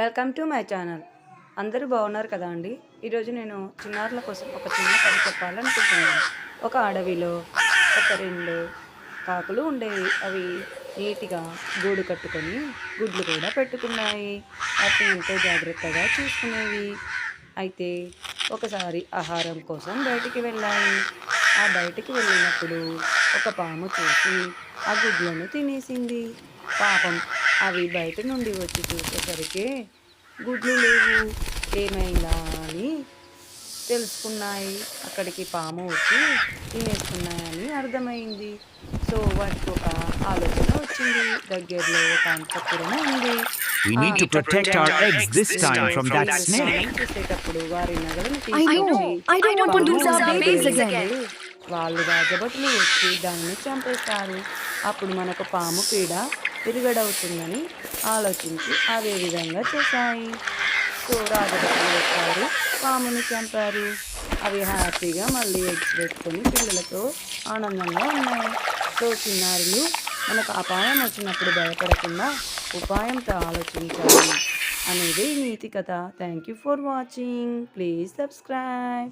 Welcome to my channel. అందరూ బాగున్నారు కదా అండి? ఈరోజు నేను చిన్నారుల కోసం ఒక చిన్న కథ చెప్పాలనుకుంటున్నాను. ఒక అడవిలో ఒక రెండు కాకులు ఉండేవి. అవి నీట్గా గూడు కట్టుకొని గుడ్లు కూడా పెట్టుకున్నాయి. అవి ఎంతో జాగ్రత్తగా చూసుకునేవి. అయితే ఒకసారి ఆహారం కోసం బయటికి వెళ్ళాయి. ఆ బయటికి వెళ్ళినప్పుడు ఒక పాము చూసి ఆ గుడ్లను తినేసింది. పాపం అవి బయట నుండి వచ్చి చూసేసరికి గుడ్లు లేవు. ఏమైందా అని తెలుసుకున్నాయి. అక్కడికి పాము వచ్చి తినేసుకున్నాయని అర్థమైంది. సో వాటికి ఒక ఆలోచన వచ్చింది. దగ్గరలో ఒక అంతఃపురం ఉంది. We need to protect our eggs this time from that snake. చూసేటప్పుడు వారి నగలను I know. I don't want to lose our babies again. వాళ్ళు రాజభటులు వచ్చి దాన్ని చంపేస్తారు అప్పుడు మనకు పాము పీడ తిరగడవుతుందని ఆలోచించి అదే విధంగా చేశాయి. సో రాజభటులు వచ్చారు. పాముని చంపారు. అవి హ్యాపీగా మళ్ళీ ఎగ్స్ పెట్టుకొని పిల్లలతో ఆనందంగా ఉన్నాయి. సో చిన్నారులు మనకు అపాయం వచ్చినప్పుడు భయపడకుండా ఉపాయంతో ఆలోచించాలి అనేది నీతి కథ. Thank you for watching please subscribe